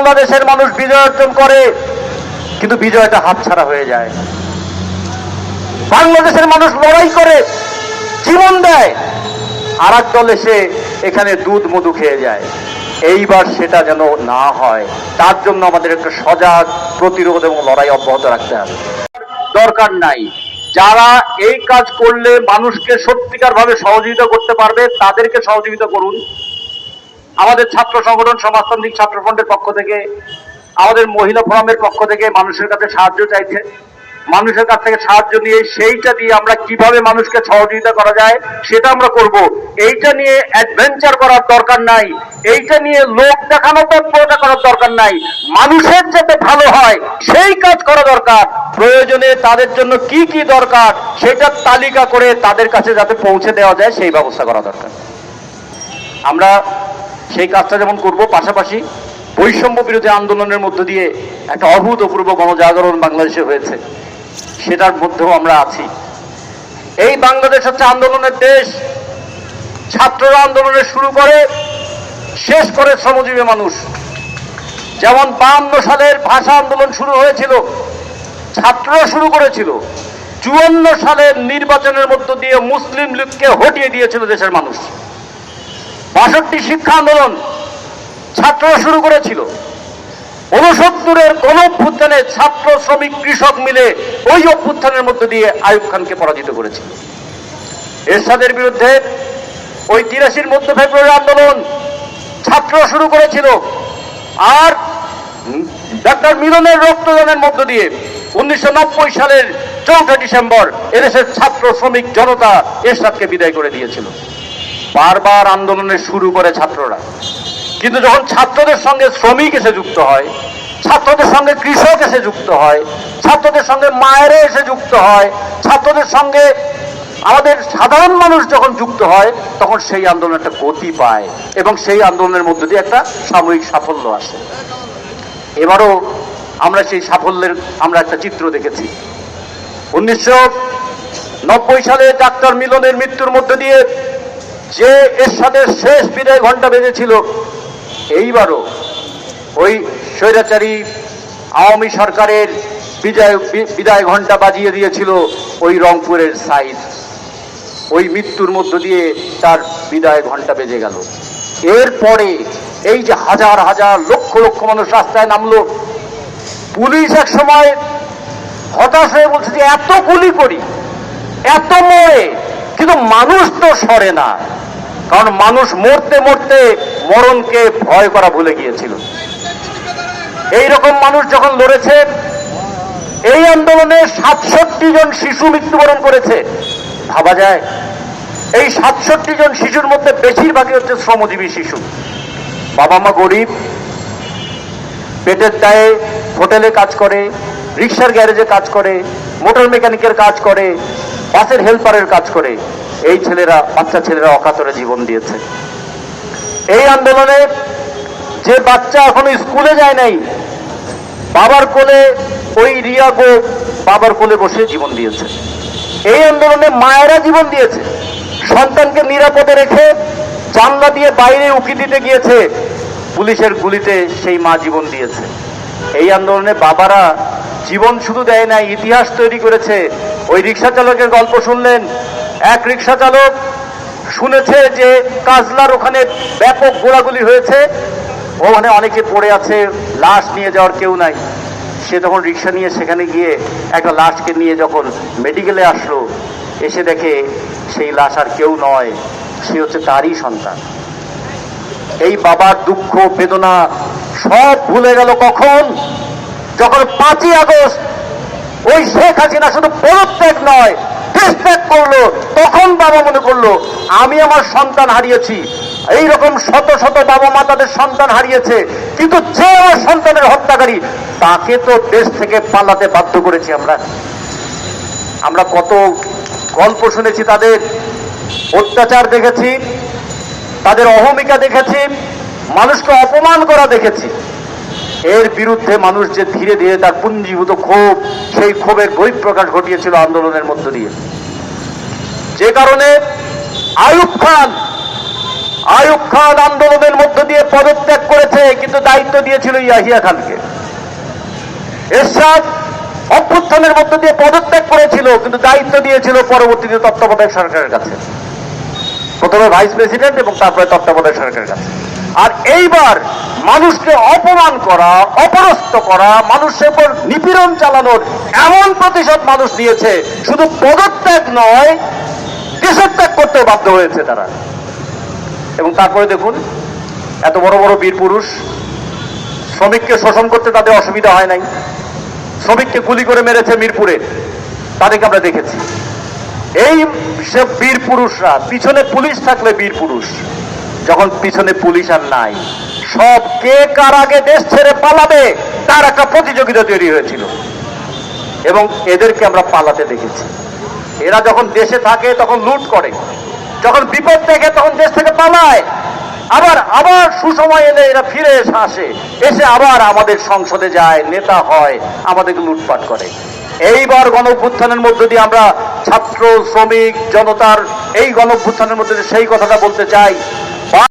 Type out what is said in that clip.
বাংলাদেশের মানুষ বিজয় অর্জন করে, কিন্তু বিজয়টা হাতছাড়া হয়ে যায়। বাংলাদেশের মানুষ লড়াই করে, জীবন দেয় আর এক দল এসে এখানে দুধ মধু খেয়ে যায়। এইবার সেটা যেন না হয়, তার জন্য আমাদের একটা সজাগ প্রতিরোধ এবং লড়াই অব্যাহত রাখতে হবে। দরকার নাই। যারা এই কাজ করলে মানুষকে সত্যিকার ভাবে সহযোগিতা করতে পারবে, তাদেরকে সহযোগিতা করুন। আমাদের ছাত্র সংগঠন, সমাজতান্ত্রিক ছাত্র ফ্রন্টের পক্ষ থেকে, আমাদের মহিলা ফোরামের পক্ষ থেকে মানুষের কাছে সাহায্য চাইছে। মানুষের কাছ থেকে সাহায্য নিয়ে সেইটা দিয়ে আমরা কীভাবে মানুষকে সহযোগিতা করা যায়, সেটা আমরা করব। এইটা নিয়ে অ্যাডভেঞ্চার করার দরকার নাই। এইটা নিয়ে লোক দেখানো তৎপরতা করার দরকার নাই। মানুষের যাতে ভালো হয়, সেই কাজ করা দরকার। প্রয়োজনে তাদের জন্য কি কি দরকার সেটার তালিকা করে তাদের কাছে যাতে পৌঁছে দেওয়া যায়, সেই ব্যবস্থা করা দরকার। আমরা সেই কাজটা যেমন করব, পাশাপাশি বৈষম্য বিরোধী আন্দোলনের মধ্য দিয়ে একটা অভূতপূর্ব গণজাগরণ বাংলাদেশে হয়েছে। সেটার মধ্যেও আমরা আছি। এই বাংলাদেশ হচ্ছে আন্দোলনের দেশ। ছাত্ররা আন্দোলনের শুরু করে, শেষ করে শ্রমজীবী মানুষ। যেমন বাহান্ন সালের ভাষা আন্দোলন শুরু হয়েছিল, ছাত্ররা শুরু করেছিল। চুয়ান্ন সালের নির্বাচনের মধ্য দিয়ে মুসলিম লীগকে হটিয়ে দিয়েছিল দেশের মানুষ। বাষট্টি শিক্ষা আন্দোলন ছাত্ররা শুরু করেছিল। ঊনসত্তরের কোন অভ্যুত্থানে ছাত্র, শ্রমিক, কৃষক মিলে ওই অভ্যুত্থানের মধ্য দিয়ে আয়ুব খানকে পরাজিত করেছিল এরশাদের বিরুদ্ধে ওই তিরাশির মধ্য ফেব্রুয়ারি আন্দোলন ছাত্র শুরু করেছিল। আর ডাক্তার মিলনের রক্তদানের মধ্য দিয়ে উনিশশো নব্বই সালের চৌঠা ডিসেম্বর এদেশের ছাত্র, শ্রমিক জনতা এরশাদকে বিদায় করে দিয়েছিল। বারবার আন্দোলনের শুরু করে ছাত্ররা। কিন্তু যখন ছাত্রদের সঙ্গে শ্রমিক এসে যুক্ত হয়, ছাত্রদের সঙ্গে কৃষক এসে যুক্ত হয়, ছাত্রদের সঙ্গে মায়েরা এসে যুক্ত হয়, ছাত্রদের সঙ্গে আমাদের সাধারণ মানুষ যখন যুক্ত হয়, তখন সেই আন্দোলন একটা গতি পায় এবং সেই আন্দোলনের মধ্য দিয়ে একটা সাময়িক সাফল্য আসে। এবারও আমরা সেই সাফল্যের, আমরা একটা চিত্র দেখেছি। উনিশশো নব্বই সালে ডাক্তার মিলনের মৃত্যুর মধ্য দিয়ে যে এর সাথে শেষ বিদায় ঘণ্টা বেজেছিল, এইবারও ওই স্বৈরাচারী আওয়ামী সরকারের বিজয় বিদায় ঘণ্টা বাজিয়ে দিয়েছিল ওই রংপুরের সাইড ওই মৃত্যুর মধ্য দিয়ে তার বিদায় ঘণ্টা বেজে গেল। এরপরে এই যে হাজার হাজার, লক্ষ লক্ষ মানুষ রাস্তায় নামলো, পুলিশ এক সময় হতাশ হয়ে বলছে যে, এত গুলি করি, এত মরে, কিন্তু মানুষ তো সরে না। কারণ মানুষ মরতে মরতে মরণকে ভয় করা ভুলে গিয়েছিল। এই রকম মানুষ যখন লড়েছে, এই আন্দোলনে সাতষট্টি জন শিশু মৃত্যুবরণ করেছে। ভাবা যায়, এই সাতষট্টি জন শিশুর মধ্যে বেশিরভাগই হচ্ছে শ্রমজীবী শিশু। বাবা মা গরিব, পেটের দায়ে হোটেলে কাজ করে, রিক্সার গ্যারেজে কাজ করে, মোটর মেকানিকের কাজ করে বাসের হেল্পারের কাজ করে এই ছেলেরা, বাচ্চা ছেলেরা অকাতরে জীবন দিয়েছে। এই আন্দোলনে যে বাচ্চা এখনও স্কুলে যায় নাই, বাবার কোলে ওই রিয়া গো বাবার কোলে বসে জীবন দিয়েছে। এই আন্দোলনে মায়েরা জীবন দিয়েছে। সন্তানকে নিরাপদে রেখে জানলা দিয়ে বাইরে উকি দিতে গিয়েছে, পুলিশের গুলিতে সেই মা জীবন দিয়েছে। এই আন্দোলনে বাবারা জীবন শুধু দেয় না ইতিহাস তৈরি করেছে। ওই রিক্সা চালকের গল্প শুনলেন। এক রিক্সা চালক শুনেছে যে কাজলার ওখানে ব্যাপক গোড়াগুলি হয়েছে। ওখানে অনেকে পড়ে আছে, লাশ নিয়ে যাওয়ার কেউ নাই। সে তখন রিক্সা নিয়ে সেখানে গিয়ে একটা লাশকে নিয়ে যখন মেডিকেলে আসলো, এসে দেখে সেই লাশ আর কেউ নয়, সে হচ্ছে তারই সন্তান। এই বাবার দুঃখ, বেদনা সব ভুলে গেল কখন? যখন পাঁচই আগস্ট ওই শেখ হাসিনা শুধু পদত্যাগ নয় দেশ ত্যাগ করল, তখন বাবা মনে করল, আমি আমার সন্তান হারিয়েছি। এই রকম শত শত বাবা মা তাদের সন্তান হারিয়েছে, কিন্তু যে আমার সন্তানের হত্যাকারী, তাকে তো দেশ থেকে পালাতে বাধ্য করেছি আমরা। আমরা কত গল্প শুনেছি তাদের, অত্যাচার দেখেছি, তাদের অহমিকা দেখেছি, মানুষকে অপমান করা দেখেছি। এর বিরুদ্ধে মানুষ যে ধীরে ধীরে তার পুঞ্জীভূত ক্ষোভ, সেই ক্ষোভের বহিঃপ্রকাশ ঘটিয়েছিল আন্দোলনের মধ্য দিয়ে। যে কারণে আয়ুব খান আয়ুব খান আন্দোলনের মধ্য দিয়ে পদত্যাগ করেছে, কিন্তু দায়িত্ব দিয়েছিল ইয়াহিয়া খানকে। এরশাদ অভ্যুত্থানের মধ্য দিয়ে পদত্যাগ করেছিল, কিন্তু দায়িত্ব দিয়েছিল পরবর্তীতে তত্ত্বাবধায়ক সরকারের কাছে। প্রথমে ভাইস প্রেসিডেন্ট এবং তারপরে তত্ত্বাবধায়ক সরকারের কাছে। আর এইবার মানুষকে অপমান করা অপরস্ত করা, মানুষের উপর নিপীড়ন চালানোর এমন প্রতিশোধ মানুষ নিয়েছে। শুধু পদত্যাগ নয় দেশের ত্যাগ করতে বাধ্য হয়েছে তারা। এবং তারপরে দেখুন, এত বড় বড় বীর পুরুষ, শ্রমিককে শোষণ করতে তাদের অসুবিধা হয় নাই। শ্রমিককে গুলি করে মেরেছে মিরপুরে। তাদেরকে আমরা দেখেছি। এই সব বীর পুরুষরা, পিছনে পুলিশ থাকলে বীর পুরুষ। যখন পিছনে পুলিশ আর নাই, সব কে কার আগে দেশ ছেড়ে পালাবে, তার একটা প্রতিযোগিতা তৈরি হয়েছিল। এবং এদেরকে আমরা পালাতে দেখেছি। এরা যখন দেশে থাকে, তখন লুট করে। যখন বিপদ দেখে, তখন দেশ থেকে পালায়। আবার আবার সুসময় এলে এরা ফিরে এসে আসে। এসে আবার আমাদের সংসদে যায়, নেতা হয়, আমাদেরকে লুটপাট করে। এইবার গণভ্যুত্থানের মধ্য দিয়ে আমরা ছাত্র, শ্রমিক, জনতার এই গণভ্যুত্থানের মধ্যে সেই কথাটা বলতে চাই।